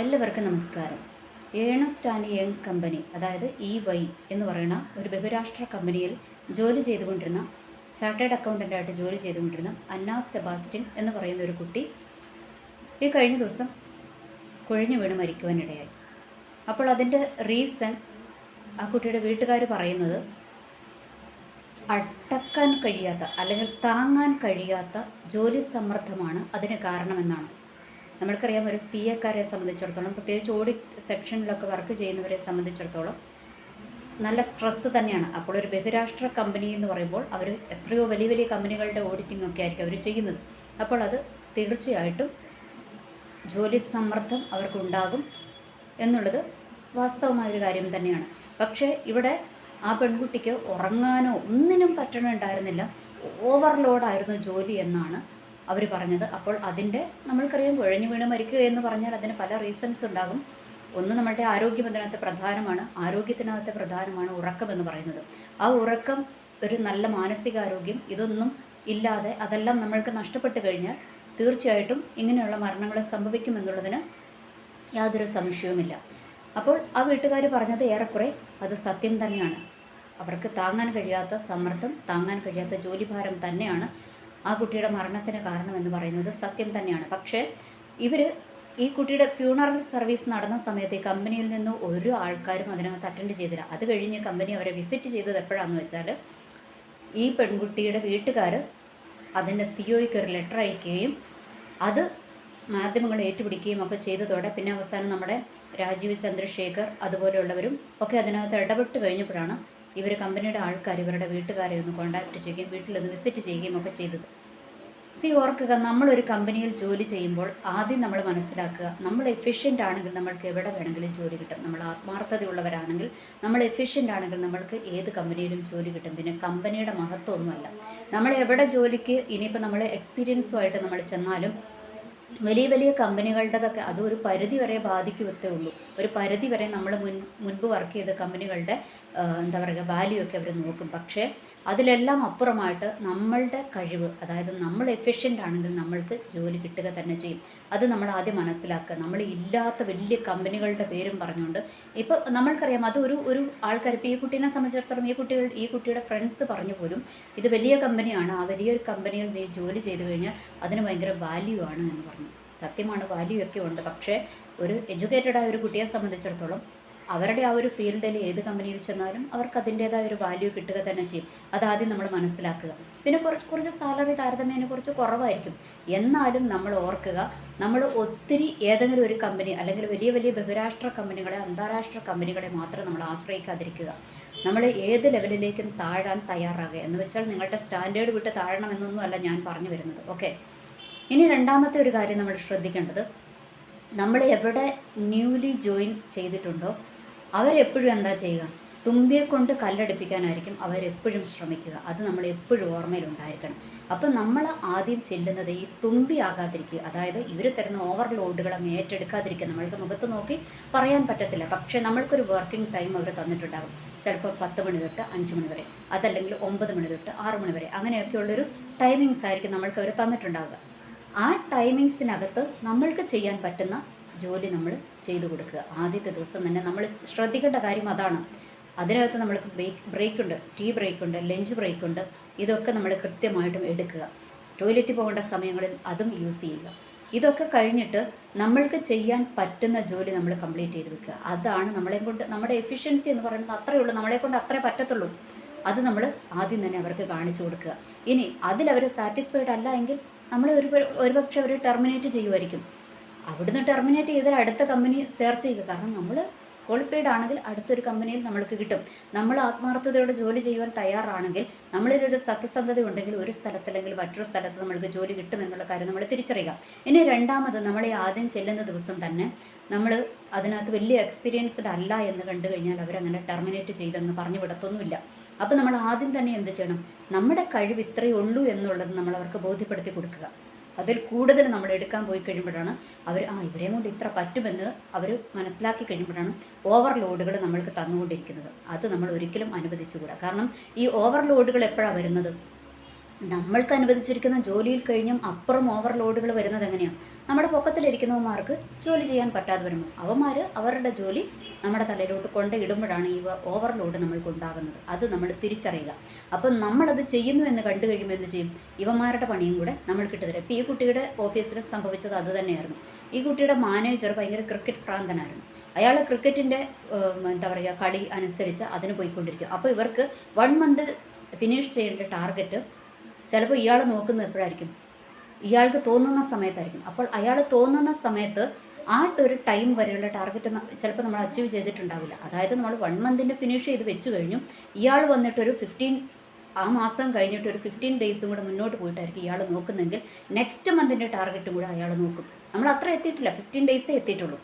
എല്ലാവർക്കും നമസ്കാരം. ഏണോ സ്റ്റാൻഡ് യങ് കമ്പനി അതായത് ഇ വൈ എന്ന് പറയുന്ന ഒരു ബഹുരാഷ്ട്ര കമ്പനിയിൽ ജോലി ചെയ്തുകൊണ്ടിരുന്ന ചാർട്ടേഡ് അക്കൗണ്ടന്റായിട്ട് ജോലി ചെയ്തുകൊണ്ടിരുന്ന അന്ന സെബാസ്റ്റ്യൻ എന്ന് പറയുന്ന ഒരു കുട്ടി ഈ കഴിഞ്ഞ ദിവസം കുഴഞ്ഞു വീണ് മരിക്കുവാനിടയായി. അപ്പോൾ അതിന്റെ റീസൺ ആ കുട്ടിയുടെ വീട്ടുകാർ പറയുന്നത് അടക്കാൻ കഴിയാത്ത അല്ലെങ്കിൽ താങ്ങാൻ കഴിയാത്ത ജോലി സമ്മർദ്ദമാണ് അതിന് കാരണമെന്നാണ്. നമ്മൾക്കറിയാം ഒരു സി എക്കാരെ സംബന്ധിച്ചിടത്തോളം പ്രത്യേകിച്ച് ഓഡിറ്റ് സെക്ഷനിലൊക്കെ വർക്ക് ചെയ്യുന്നവരെ സംബന്ധിച്ചിടത്തോളം നല്ല സ്ട്രെസ്സ് തന്നെയാണ്. അപ്പോൾ ഒരു ബഹുരാഷ്ട്ര കമ്പനി എന്ന് പറയുമ്പോൾ അവർ എത്രയോ വലിയ വലിയ കമ്പനികളുടെ ഓഡിറ്റിംഗ് ഒക്കെ ആയിരിക്കും അവർ ചെയ്യുന്നത്. അപ്പോൾ അത് തീർച്ചയായിട്ടും ജോലി സമ്മർദ്ദം അവർക്കുണ്ടാകും എന്നുള്ളത് വാസ്തവമായൊരു കാര്യം തന്നെയാണ്. പക്ഷേ ഇവിടെ ആ പെൺകുട്ടിക്ക് ഉറങ്ങാനോ ഒന്നിനും പറ്റണുണ്ടായിരുന്നില്ല. ഓവർലോഡായിരുന്നു ജോലി എന്നാണ് അവർ പറഞ്ഞത്. അപ്പോൾ അതിന്റെ നമ്മൾക്കറിയാം കുഴഞ്ഞു വീണ് മരിക്കുക എന്ന് പറഞ്ഞാൽ അതിന് പല റീസൺസ് ഉണ്ടാകും. ഒന്ന് നമ്മളുടെ ആരോഗ്യം അതിനകത്ത് പ്രധാനമാണ്. ആരോഗ്യത്തിനകത്ത് പ്രധാനമാണ് ഉറക്കം എന്ന് പറയുന്നത്. ആ ഉറക്കം ഒരു നല്ല മാനസികാരോഗ്യം. ഇതൊന്നും ഇല്ലാതെ അതെല്ലാം നമ്മൾക്ക് നഷ്ടപ്പെട്ട് കഴിഞ്ഞാൽ തീർച്ചയായിട്ടും ഇങ്ങനെയുള്ള മരണങ്ങൾ സംഭവിക്കുമെന്നുള്ളതിന് യാതൊരു സംശയവുമില്ല. അപ്പോൾ ആ വീട്ടുകാർ പറഞ്ഞത് ഏറെക്കുറെ അത് സത്യം തന്നെയാണ്. അവർക്ക് താങ്ങാൻ കഴിയാത്ത സമ്മർദ്ദം താങ്ങാൻ കഴിയാത്ത ജോലിഭാരം തന്നെയാണ്. ആ കുട്ടിയുടെ മരണത്തിന് കാരണം എന്ന് പറയുന്നത് സത്യം തന്നെയാണ്. പക്ഷേ ഇവർ ഈ കുട്ടിയുടെ ഫ്യൂണറൽ സർവീസ് നടന്ന സമയത്ത് ഈ കമ്പനിയിൽ നിന്ന് ഒരു ആൾക്കാരും അതിനകത്ത് അറ്റൻഡ് ചെയ്തില്ല. അത് കഴിഞ്ഞ് കമ്പനി അവരെ വിസിറ്റ് ചെയ്തത് എപ്പോഴാണെന്ന് വെച്ചാൽ ഈ പെൺകുട്ടിയുടെ വീട്ടുകാർ അതിന്റെ സി ഒയ്ക്ക് ഒരു ലെറ്റർ അയക്കുകയും അത് മാധ്യമങ്ങൾ ഏറ്റുപിടിക്കുകയും ഒക്കെ ചെയ്തതോടെ പിന്നെ അവസാനം നമ്മുടെ രാജീവ് ചന്ദ്രശേഖർ അതുപോലെയുള്ളവരും ഒക്കെ അതിനകത്ത് ഇടപെട്ട് കഴിഞ്ഞപ്പോഴാണ് ഇവർ കമ്പനിയുടെ ആൾക്കാർ ഇവരുടെ വീട്ടുകാരെ ഒന്ന് കോൺടാക്ട് ചെയ്യുകയും വീട്ടിലൊന്ന് വിസിറ്റ് ചെയ്യുകയും ഒക്കെ ചെയ്തത്. സി ഓർക്കുക നമ്മളൊരു കമ്പനിയിൽ ജോലി ചെയ്യുമ്പോൾ ആദ്യം നമ്മൾ മനസ്സിലാക്കുക നമ്മൾ എഫിഷ്യന്റ് ആണെങ്കിൽ നമ്മൾക്ക് എവിടെ വേണമെങ്കിലും ജോലി കിട്ടും. നമ്മൾ ആത്മാർത്ഥതയുള്ളവരാണെങ്കിൽ നമ്മൾ എഫിഷ്യന്റ് ആണെങ്കിൽ നമ്മൾക്ക് ഏത് കമ്പനിയിലും ജോലി കിട്ടും. പിന്നെ കമ്പനിയുടെ മഹത്വമൊന്നുമല്ല. നമ്മൾ എവിടെ ജോലിക്ക് ഇനിയിപ്പോൾ നമ്മൾ എക്സ്പീരിയൻസുമായിട്ട് നമ്മൾ ചെന്നാലും വലിയ വലിയ കമ്പനികളുടേതൊക്കെ അത് ഒരു പരിധി വരെ ബാധിക്കുവത്തേ ഉള്ളൂ. ഒരു പരിധി വരെ നമ്മൾ മുൻ മുൻപ് വർക്ക് ചെയ്ത കമ്പനികളുടെ എന്താ പറയുക വാല്യൂ ഒക്കെ അവർ നോക്കും. പക്ഷേ അതിലെല്ലാം അപ്പുറമായിട്ട് നമ്മളുടെ കഴിവ് അതായത് നമ്മൾ എഫിഷ്യന്റ് ആണെങ്കിൽ നമ്മൾക്ക് ജോലി കിട്ടുക തന്നെ ചെയ്യും. അത് നമ്മൾ ആദ്യം മനസ്സിലാക്കുക. നമ്മൾ ഇല്ലാത്ത വലിയ കമ്പനികളുടെ പേരും പറഞ്ഞുകൊണ്ട് ഇപ്പോൾ നമ്മൾക്കറിയാം അത് ഒരു ഒരു ആൾക്കാർ ഇപ്പോൾ ഈ കുട്ടീനെ സംബന്ധിച്ചിടത്തോളം ഈ കുട്ടികൾ ഈ കുട്ടിയുടെ ഫ്രണ്ട്സ് പറഞ്ഞു പോലും ഇത് വലിയ കമ്പനിയാണ് ആ വലിയൊരു കമ്പനിയിൽ നീ ജോലി ചെയ്തു കഴിഞ്ഞാൽ അതിന് ഭയങ്കര വാല്യൂ ആണ് എന്ന് പറഞ്ഞു. സത്യമാണ് വാല്യൂ ഒക്കെ ഉണ്ട്. പക്ഷേ ഒരു എഡ്യൂക്കേറ്റഡായ ഒരു കുട്ടിയെ സംബന്ധിച്ചിടത്തോളം അവരുടെ ആ ഒരു ഫീൽഡിൽ ഏത് കമ്പനിയിൽ ചെന്നാലും അവർക്ക് അതിന്റേതായ ഒരു വാല്യൂ കിട്ടുക തന്നെ ചെയ്യും. അതാദ്യം നമ്മൾ മനസ്സിലാക്കുക. പിന്നെ കുറച്ച് കുറച്ച് സാലറി താരതമ്യേന കുറച്ച് കുറവായിരിക്കും. എന്നാലും നമ്മൾ ഓർക്കുക നമ്മൾ ഒത്തിരി ഏതെങ്കിലും ഒരു കമ്പനി അല്ലെങ്കിൽ വലിയ വലിയ ബഹുരാഷ്ട്ര കമ്പനികളെ അന്താരാഷ്ട്ര കമ്പനികളെ മാത്രം നമ്മൾ ആശ്രയിക്കാതിരിക്കുക. നമ്മൾ ഏത് ലെവലിലേക്കും താഴാൻ തയ്യാറാകുക. എന്ന് വെച്ചാൽ നിങ്ങളുടെ സ്റ്റാൻഡേർഡ് വിട്ട് താഴണമെന്നൊന്നും അല്ല ഞാൻ പറഞ്ഞു വരുന്നത്. ഓക്കെ ഇനി രണ്ടാമത്തെ ഒരു കാര്യം നമ്മൾ ശ്രദ്ധിക്കേണ്ടത്. നമ്മൾ എവിടെ ന്യൂലി ജോയിൻ ചെയ്തിട്ടുണ്ടോ അവരെപ്പോഴും എന്താ ചെയ്യുക? തുമ്പിയെ കൊണ്ട് കല്ലടിപ്പിക്കാനായിരിക്കും അവരെപ്പോഴും ശ്രമിക്കുക. അത് നമ്മൾ എപ്പോഴും ഓർമ്മയിലുണ്ടായിരിക്കണം അപ്പം നമ്മൾ ആദ്യം ചെല്ലുന്നത് ഈ തുമ്പി ആകാതിരിക്കുക. അതായത് ഇവർ തരുന്ന ഓവർലോഡുകൾ അങ്ങ് ഏറ്റെടുക്കാതിരിക്കുക. നമ്മൾക്ക് മുഖത്ത് നോക്കി പറയാൻ പറ്റത്തില്ല. പക്ഷേ നമ്മൾക്കൊരു വർക്കിംഗ് ടൈം അവർ തന്നിട്ടുണ്ടാകും. ചിലപ്പോൾ പത്ത് മണി തൊട്ട് അഞ്ച് മണി വരെ അതല്ലെങ്കിൽ ഒമ്പത് മണി തൊട്ട് ആറ് മണി വരെ അങ്ങനെയൊക്കെയുള്ളൊരു ടൈമിങ്സ് ആയിരിക്കും നമ്മൾക്ക് അവർ തന്നിട്ടുണ്ടാകുക ആ ടൈമിങ്സിനകത്ത് നമ്മൾക്ക് ചെയ്യാൻ പറ്റുന്ന ജോലി നമ്മൾ ചെയ്തു കൊടുക്കുക. ആദ്യത്തെ ദിവസം തന്നെ നമ്മൾ ശ്രദ്ധിക്കേണ്ട കാര്യം അതാണ്. അതിനകത്ത് നമ്മൾക്ക് ബ്രേക്ക് ബ്രേക്ക് ഉണ്ട് ടീ ബ്രേക്ക് ഉണ്ട് ലഞ്ച് ബ്രേക്ക് ഉണ്ട് ഇതൊക്കെ നമ്മൾ കൃത്യമായിട്ടും എടുക്കുക. ടോയ്ലറ്റിൽ പോകേണ്ട സമയങ്ങളിൽ അതും യൂസ് ചെയ്യുക. ഇതൊക്കെ കഴിഞ്ഞിട്ട് നമ്മൾക്ക് ചെയ്യാൻ പറ്റുന്ന ജോലി നമ്മൾ കംപ്ലീറ്റ് ചെയ്ത് വെക്കുക. അതാണ് നമ്മളെ കൊണ്ട് നമ്മുടെ എഫിഷ്യൻസി എന്ന് പറയുന്നത് അത്രയേ ഉള്ളൂ. നമ്മളെ കൊണ്ട് അത്രേ പറ്റത്തുള്ളൂ. അത് നമ്മൾ ആദ്യം തന്നെ അവർക്ക് കാണിച്ചു കൊടുക്കുക. ഇനി അതിൽ അവർ സാറ്റിസ്ഫൈഡ് അല്ല എങ്കിൽ നമ്മൾ ഒരു ഒരുപക്ഷെ അവർ ടെർമിനേറ്റ് ചെയ്യുമായിരിക്കും. അവിടുന്ന് ടെർമിനേറ്റ് ചെയ്താൽ അടുത്ത കമ്പനി സെർച്ച് ചെയ്യുക. കാരണം നമ്മൾ ക്വാളിഫൈഡ് ആണെങ്കിൽ അടുത്തൊരു കമ്പനിയിൽ നമ്മൾക്ക് കിട്ടും. നമ്മൾ ആത്മാർത്ഥതയോടെ ജോലി ചെയ്യുവാൻ തയ്യാറാണെങ്കിൽ നമ്മളിലൊരു സത്യസന്ധത ഉണ്ടെങ്കിൽ ഒരു സ്ഥലത്തല്ലെങ്കിൽ മറ്റൊരു സ്ഥലത്ത് നമ്മൾക്ക് ജോലി കിട്ടും എന്നുള്ള കാര്യം നമ്മൾ തിരിച്ചറിയുക. ഇനി രണ്ടാമത് നമ്മളെ ആദ്യം ചെല്ലുന്ന ദിവസം തന്നെ നമ്മൾ അതിനകത്ത് വലിയ എക്സ്പീരിയൻസ്ഡ് അല്ല എന്ന് കണ്ടു കഴിഞ്ഞാൽ അവരങ്ങനെ ടെർമിനേറ്റ് ചെയ്തെന്ന് പറഞ്ഞു വിടത്തൊന്നുമില്ല. അപ്പോൾ നമ്മൾ ആദ്യം തന്നെ എന്ത് ചെയ്യണം? നമ്മുടെ കഴിവ് ഇത്രയേ ഉള്ളൂ എന്നുള്ളത് നമ്മൾ അവർക്ക് ബോധ്യപ്പെടുത്തി കൊടുക്കുക. അതിൽ കൂടുതൽ നമ്മൾ എടുക്കാൻ പോയി കഴിയുമ്പോഴാണ് അവർ ആ ഇവരെ കൊണ്ട് ഇത്ര പറ്റുമെന്ന് അവർ മനസ്സിലാക്കി കഴിയുമ്പോഴാണ് ഓവർലോഡുകൾ നമ്മൾക്ക് തന്നുകൊണ്ടിരിക്കുന്നത്. അത് നമ്മൾ ഒരിക്കലും അനുവദിച്ചുകൂടാ. കാരണം ഈ ഓവർലോഡുകൾ എപ്പോഴാണ് വരുന്നത്? നമ്മൾക്ക് അനുവദിച്ചിരിക്കുന്ന ജോലിയിൽ കഴിഞ്ഞും അപ്പുറം ഓവർലോഡുകൾ വരുന്നത് എങ്ങനെയാണ് നമ്മുടെ പൊക്കത്തിലിരിക്കുന്നവന്മാർക്ക് ജോലി ചെയ്യാൻ പറ്റാതെ വരുമ്പോൾ അവന്മാർ അവരുടെ ജോലി നമ്മുടെ തലയിലോട്ട് കൊണ്ട് ഇടുമ്പോഴാണ് ഈ ഓവർലോഡ് നമ്മൾക്ക് ഉണ്ടാകുന്നത് അത് നമ്മൾ തിരിച്ചറിയുക. അപ്പം നമ്മളത് ചെയ്യുന്നു എന്ന് കണ്ടു കഴിയുമ്പോൾ എന്ത് ചെയ്യും? ഇവന്മാരുടെ പണിയും കൂടെ നമ്മൾ കിട്ടുതരും ഇപ്പോൾ ഈ കുട്ടിയുടെ ഓഫീസിൽ സംഭവിച്ചത് അത് തന്നെയായിരുന്നു. ഈ കുട്ടിയുടെ മാനേജർ ഭയങ്കര ക്രിക്കറ്റ് പ്രാന്തനായിരുന്നു. അയാൾ ക്രിക്കറ്റിന്റെ എന്താ പറയുക കളി അനുസരിച്ച് അതിന് പോയിക്കൊണ്ടിരിക്കും അപ്പോൾ ഇവർക്ക് വൺ മന്ത് ഫിനിഷ് ചെയ്യേണ്ട ടാർഗറ്റ് ചിലപ്പോൾ ഇയാൾ നോക്കുന്നത് എപ്പോഴായിരിക്കും? ഇയാൾക്ക് തോന്നുന്ന സമയത്തായിരിക്കും. അപ്പോൾ അയാൾ തോന്നുന്ന സമയത്ത് ആ ഒരു ടൈം വരെയുള്ള ടാർഗറ്റ് ചിലപ്പോൾ നമ്മൾ അച്ചീവ് ചെയ്തിട്ടുണ്ടാവില്ല. അതായത് നമ്മൾ വൺ മന്തിന്റെ ഫിനിഷ് ചെയ്ത് വെച്ച് കഴിഞ്ഞു ഇയാൾ വന്നിട്ടൊരു ഫിഫ്റ്റീൻ ആ മാസം കഴിഞ്ഞിട്ട് ഒരു ഫിഫ്റ്റീൻ ഡേയ്സും കൂടെ മുന്നോട്ട് പോയിട്ടായിരിക്കും ഇയാൾ നോക്കുന്നെങ്കിൽ നെക്സ്റ്റ് മന്തിന്റെ ടാർഗറ്റും കൂടെ അയാൾ നോക്കും. നമ്മൾ അത്ര എത്തിയിട്ടില്ല. ഫിഫ്റ്റീൻ ഡേയ്സേ എത്തിയിട്ടുള്ളൂ.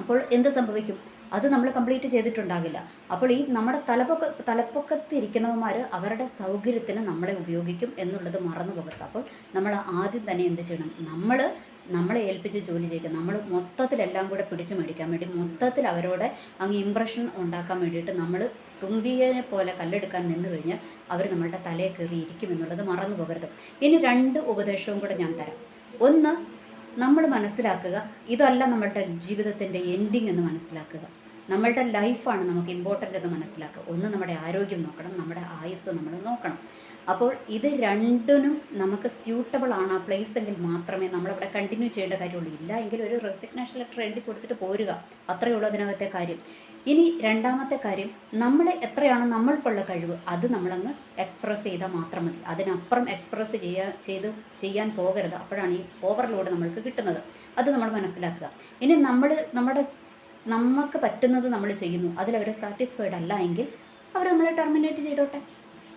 അപ്പോൾ എന്ത് സംഭവിക്കും? അത് നമ്മൾ കംപ്ലീറ്റ് ചെയ്തിട്ടുണ്ടാകില്ല. അപ്പോൾ ഈ നമ്മുടെ തലപ്പൊക്ക തലപ്പൊക്കത്ത് ഇരിക്കുന്നവന്മാർ അവരുടെ സൗകര്യത്തിന് നമ്മളെ ഉപയോഗിക്കും എന്നുള്ളത് മറന്നു പോകരുത്. അപ്പോൾ നമ്മൾ ആദ്യം തന്നെ എന്ത് ചെയ്യണം? നമ്മൾ നമ്മളെ ഏൽപ്പിച്ച് ജോലി ചെയ്യിക്കുക നമ്മൾ മൊത്തത്തിലെല്ലാം കൂടെ പിടിച്ചു മേടിക്കാൻ വേണ്ടി മൊത്തത്തിൽ അവരോട് അങ്ങ് ഇമ്പ്രഷൻ ഉണ്ടാക്കാൻ വേണ്ടിയിട്ട് നമ്മൾ തുമ്പിയെ പോലെ കല്ലെടുക്കാൻ നിന്ന് കഴിഞ്ഞാൽ അവർ നമ്മളുടെ തലയെ കയറി ഇരിക്കും എന്നുള്ളത് മറന്നു പോകരുത്. ഇനി രണ്ട് ഉപദേശവും കൂടെ ഞാൻ തരാം. ഒന്ന് നമ്മൾ മനസ്സിലാക്കുക. ഇതല്ല നമ്മളുടെ ജീവിതത്തിന്റെ എൻഡിങ് എന്ന് മനസ്സിലാക്കുക. നമ്മളുടെ ലൈഫാണ് നമുക്ക് ഇമ്പോർട്ടന്റ് എന്ന് മനസ്സിലാക്കുക. ഒന്ന് നമ്മുടെ ആരോഗ്യം നോക്കണം നമ്മുടെ ആയുസ് നമ്മൾ നോക്കണം. അപ്പോൾ ഇത് രണ്ടിനും നമുക്ക് സ്യൂട്ടബിൾ ആണ് ആ പ്ലേസ് എങ്കിൽ മാത്രമേ നമ്മളവിടെ കണ്ടിന്യൂ ചെയ്യേണ്ട കാര്യമുള്ളൂ. ഇല്ല എങ്കിൽ ഒരു റെസിഗ്നേഷൻ ലെറ്റർ എഴുതി കൊടുത്തിട്ട് പോരുക. അത്രയേ ഉള്ളൂ അതിനകത്തെ കാര്യം. ഇനി രണ്ടാമത്തെ കാര്യം നമ്മൾ എത്രയാണ് നമ്മൾക്കുള്ള കഴിവ് അത് നമ്മളങ്ങ് എക്സ്പ്രസ് ചെയ്താൽ മാത്രം മതി. അതിനപ്പുറം എക്സ്പ്രസ് ചെയ്യാൻ ചെയ്ത് ചെയ്യാൻ പോകരുത്. അപ്പോഴാണ് ഈ ഓവർലോഡ് നമ്മൾക്ക് കിട്ടുന്നത്. അത് നമ്മൾ മനസ്സിലാക്കുക. ഇനി നമ്മൾ നമ്മുടെ നമുക്ക് പറ്റുന്നത് നമ്മൾ ചെയ്യുന്നു. അതിലവർ സാറ്റിസ്ഫൈഡ് അല്ല എങ്കിൽ അവർ നമ്മളെ ടെർമിനേറ്റ് ചെയ്തോട്ടെ.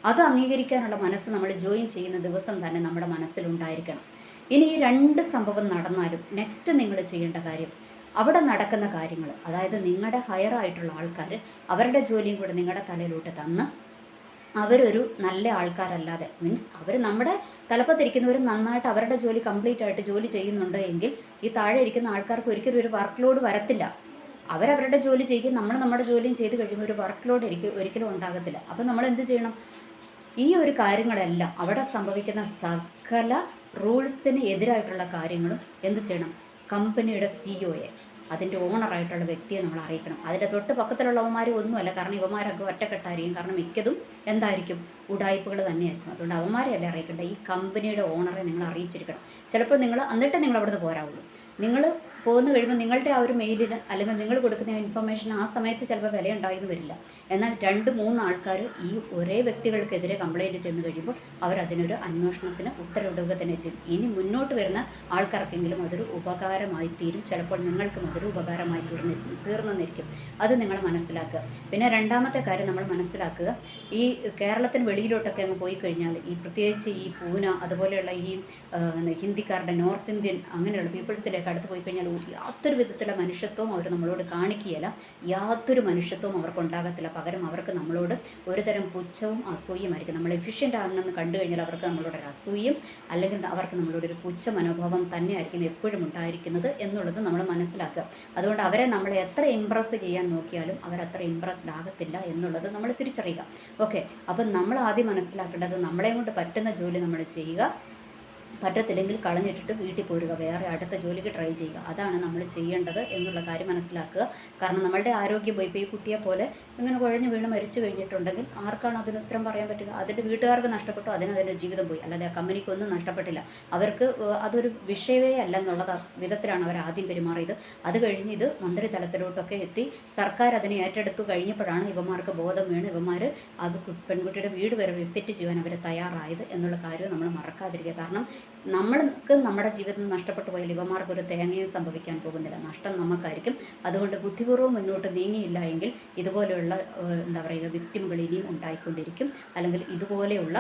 അത് അംഗീകരിക്കാനുള്ള മനസ്സ് നമ്മൾ ജോയിൻ ചെയ്യുന്ന ദിവസം തന്നെ നമ്മുടെ മനസ്സിലുണ്ടായിരിക്കണം. ഇനി ഈ രണ്ട് സംഭവം നടന്നാലും നെക്സ്റ്റ് നിങ്ങൾ ചെയ്യേണ്ട കാര്യം അവിടെ നടക്കുന്ന കാര്യങ്ങൾ അതായത് നിങ്ങളുടെ ഹയർ ആയിട്ടുള്ള ആൾക്കാർ അവരുടെ ജോലിയും കൂടെ നിങ്ങളുടെ തലയിലോട്ട് തന്ന് അവരൊരു നല്ല ആൾക്കാരല്ലാതെ മീൻസ് അവർ നമ്മുടെ തലപ്പത്തിരിക്കുന്നവർ നന്നായിട്ട് അവരുടെ ജോലി കംപ്ലീറ്റ് ആയിട്ട് ജോലി ചെയ്യുന്നുണ്ട് എങ്കിൽ ഈ താഴെ ഇരിക്കുന്ന ആൾക്കാർക്ക് ഒരിക്കലും ഒരു വർക്ക് ലോഡ് വരത്തില്ല. അവരവരുടെ ജോലി ചെയ്യും. നമ്മൾ നമ്മുടെ ജോലിയും ചെയ്ത് കഴിയുമ്പോൾ ഒരു വർക്ക് ലോഡ് എനിക്ക് ഒരിക്കലും ഉണ്ടാകത്തില്ല. അപ്പം നമ്മൾ എന്ത് ചെയ്യണം? ഈ ഒരു കാര്യങ്ങളെല്ലാം അവിടെ സംഭവിക്കുന്ന സകല റൂൾസിന് എതിരായിട്ടുള്ള കാര്യങ്ങളും എന്ത് ചെയ്യണം? കമ്പനിയുടെ സിഇഒയെ അതിന്റെ ഓണറായിട്ടുള്ള വ്യക്തിയെ നമ്മൾ അറിയിക്കണം. അതിന്റെ തൊട്ട് പക്കത്തിലുള്ളവന്മാർ ഒന്നുമല്ല. കാരണം ഇവന്മാരൊക്കെ ഒറ്റക്കെട്ടായിരിക്കും. കാരണം മിക്കതും എന്തായിരിക്കും? ഉടായ്പകൾ തന്നെയായിരിക്കും. അതുകൊണ്ട് അവന്മാരെയല്ലേ അറിയിക്കേണ്ട ഈ കമ്പനിയുടെ ഓണറെ നിങ്ങൾ അറിയിച്ചിരിക്കണം. ചിലപ്പോൾ നിങ്ങൾ എന്നിട്ട് നിങ്ങൾ അവിടുന്ന് പോരാവുള്ളൂ. നിങ്ങൾ പോകുന്ന കഴിയുമ്പോൾ നിങ്ങളുടെ ആ ഒരു മെയിലിന് അല്ലെങ്കിൽ നിങ്ങൾ കൊടുക്കുന്ന ഇൻഫർമേഷൻ ആ സമയത്ത് ചിലപ്പോൾ വില ഉണ്ടായിരുന്നു വരില്ല. എന്നാൽ രണ്ട് മൂന്ന് ആൾക്കാർ ഈ ഒരേ വ്യക്തികൾക്കെതിരെ കംപ്ലയിന്റ് ചെന്ന് കഴിയുമ്പോൾ അവർ അതിനൊരു അന്വേഷണത്തിന് ഉത്തരവിടുക തന്നെ ചെയ്യും. ഇനി മുന്നോട്ട് വരുന്ന ആൾക്കാർക്കെങ്കിലും അതൊരു ഉപകാരമായി തീരും. ചിലപ്പോൾ നിങ്ങൾക്കും അതൊരു ഉപകാരമായി തീർന്നി തീർന്നെന്നിരിക്കും അത് നിങ്ങൾ മനസ്സിലാക്കുക. പിന്നെ രണ്ടാമത്തെ കാര്യം നമ്മൾ മനസ്സിലാക്കുക. ഈ കേരളത്തിന് വെളിയിലോട്ടൊക്കെ അങ്ങ് പോയി കഴിഞ്ഞാൽ ഈ പ്രത്യേകിച്ച് ഈ പൂന അതുപോലെയുള്ള ഈ ഹിന്ദിക്കാരുടെ നോർത്ത് ഇന്ത്യൻ അങ്ങനെയുള്ള പീപ്പിൾസിലേക്ക് അടുത്ത് പോയി കഴിഞ്ഞാൽ യാതൊരു വിധത്തിലുള്ള മനുഷ്യത്വവും അവർ നമ്മളോട് കാണിക്കുകയില്ല. യാതൊരു മനുഷ്യത്വവും അവർക്ക് ഉണ്ടാകത്തില്ല പകരം അവർക്ക് നമ്മളോട് ഒരുതരം പുച്ഛവും അസൂയുമായിരിക്കും നമ്മൾ എഫിഷ്യന്റ് ആകണമെന്ന് കണ്ടു കഴിഞ്ഞാൽ അവർക്ക് നമ്മളോട് ഒരു അസൂയും അല്ലെങ്കിൽ അവർക്ക് നമ്മളോട് ഒരു പുച്ഛ മനോഭാവം തന്നെയായിരിക്കും എപ്പോഴും ഉണ്ടായിരിക്കുന്നത് എന്നുള്ളത് നമ്മൾ മനസ്സിലാക്കുക. അതുകൊണ്ട് അവരെ നമ്മളെ എത്ര ഇമ്പ്രസ് ചെയ്യാൻ നോക്കിയാലും അവരത്ര ഇമ്പ്രസ്ഡ് ആകത്തില്ല എന്നുള്ളത് നമ്മൾ തിരിച്ചറിയുക. ഓക്കെ അപ്പം നമ്മൾ ആദ്യം മനസ്സിലാക്കേണ്ടത് നമ്മളെ കൊണ്ട് പറ്റുന്ന ജോലി നമ്മൾ ചെയ്യുക. പറ്റത്തില്ലെങ്കിൽ കളഞ്ഞിട്ടിട്ട് വീട്ടിൽ പോരുക. വേറെ അടുത്ത ജോലിക്ക് ട്രൈ ചെയ്യുക. അതാണ് നമ്മൾ ചെയ്യേണ്ടത് എന്നുള്ള കാര്യം മനസ്സിലാക്കുക. കാരണം നമ്മളുടെ ആരോഗ്യം ഇപ്പോൾ ഈ കുട്ടിയെ പോലെ ഇങ്ങനെ കുഴഞ്ഞു വീണ് മരിച്ചു കഴിഞ്ഞിട്ടുണ്ടെങ്കിൽ ആർക്കാണ് അതിന് ഉത്തരം പറയാൻ പറ്റുക? അതിന്റെ വീട്ടുകാർക്ക് നഷ്ടപ്പെട്ടു അതിന് അതിന്റെ ജീവിതം പോയി. അല്ലാതെ ആ കമ്പനിക്കൊന്നും നഷ്ടപ്പെട്ടില്ല. അവർക്ക് അതൊരു വിഷയമേ അല്ല എന്നുള്ള വിധത്തിലാണ് അവർ ആദ്യം പെരുമാറിയത്. അത് കഴിഞ്ഞ് ഇത് മന്ത്രി തലത്തിലോട്ടൊക്കെ എത്തി. സർക്കാർ അതിനെ ഏറ്റെടുത്തു. കഴിഞ്ഞപ്പോഴാണ് ഇവന്മാർക്ക് ബോധം വീണ് ഇവന്മാർ ആ പെൺകുട്ടിയുടെ വീട് വരെ വിസിറ്റ് ചെയ്യാൻ അവർ തയ്യാറായത് എന്നുള്ള കാര്യം നമ്മൾ മറക്കാതിരിക്കുക. കാരണം നമ്മൾക്ക് നമ്മുടെ ജീവിതം നഷ്ടപ്പെട്ടു പോയാൽ യുവമാർക്ക് ഒരു തേങ്ങയും സംഭവിക്കാൻ പോകുന്നില്ല. നഷ്ടം നമുക്കായിരിക്കും. അതുകൊണ്ട് ബുദ്ധിപൂർവം മുന്നോട്ട് നീങ്ങിയില്ല എങ്കിൽ ഇതുപോലെയുള്ള എന്താ പറയുക വിക്ടിമുകൾ ഇനിയും ഉണ്ടായിക്കൊണ്ടിരിക്കും. അല്ലെങ്കിൽ ഇതുപോലെയുള്ള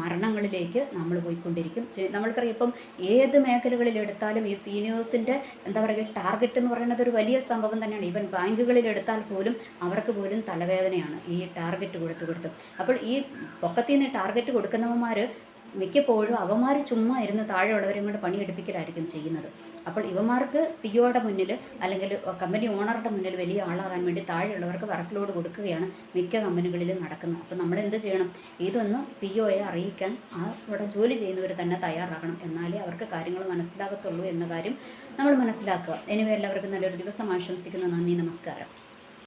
മരണങ്ങളിലേക്ക് നമ്മൾ പോയിക്കൊണ്ടിരിക്കും. നമ്മൾക്കറിയാം ഇപ്പം ഏത് മേഖലകളിലെടുത്താലും ഈ സീനിയേഴ്സിന്റെ എന്താ പറയുക ടാർഗറ്റ് എന്ന് പറയുന്നത് ഒരു വലിയ സംഭവം തന്നെയാണ്. ഈവൻ ബാങ്കുകളിലെടുത്താൽ പോലും അവർക്ക് പോലും തലവേദനയാണ് ഈ ടാർഗറ്റ് കൊടുത്ത് കൊടുത്ത്. അപ്പോൾ ഈ പൊക്കത്തിൽ നിന്ന് ടാർഗറ്റ് കൊടുക്കുന്നവന്മാർ മിക്കപ്പോഴും അവന്മാർ ചുമ്മാ ഇരുന്ന് താഴെയുള്ളവരും കൂടെ പണിയെടുപ്പിക്കലായിരിക്കും ചെയ്യുന്നത്. അപ്പോൾ ഇവന്മാർക്ക് സിഒയുടെ മുന്നിൽ അല്ലെങ്കിൽ കമ്പനി ഓണറുടെ മുന്നിൽ വലിയ ആളാകാൻ വേണ്ടി താഴെയുള്ളവർക്ക് വർക്ക് ലോഡ് കൊടുക്കുകയാണ് മിക്ക കമ്പനികളിലും നടക്കുന്നത്. അപ്പോൾ നമ്മൾ എന്ത് ചെയ്യണം? ഇതൊന്ന് സിഒയെ അറിയിക്കാൻ ആ ഇവിടെ ജോലി ചെയ്യുന്നവർ തന്നെ തയ്യാറാകണം. എന്നാലേ അവർക്ക് കാര്യങ്ങൾ മനസ്സിലാകത്തുള്ളൂ എന്ന കാര്യം നമ്മൾ മനസ്സിലാക്കുക. എനിവേ എല്ലാവർക്കും നല്ലൊരു ദിവസം ആശംസിക്കുന്നു. നന്ദി നമസ്കാരം.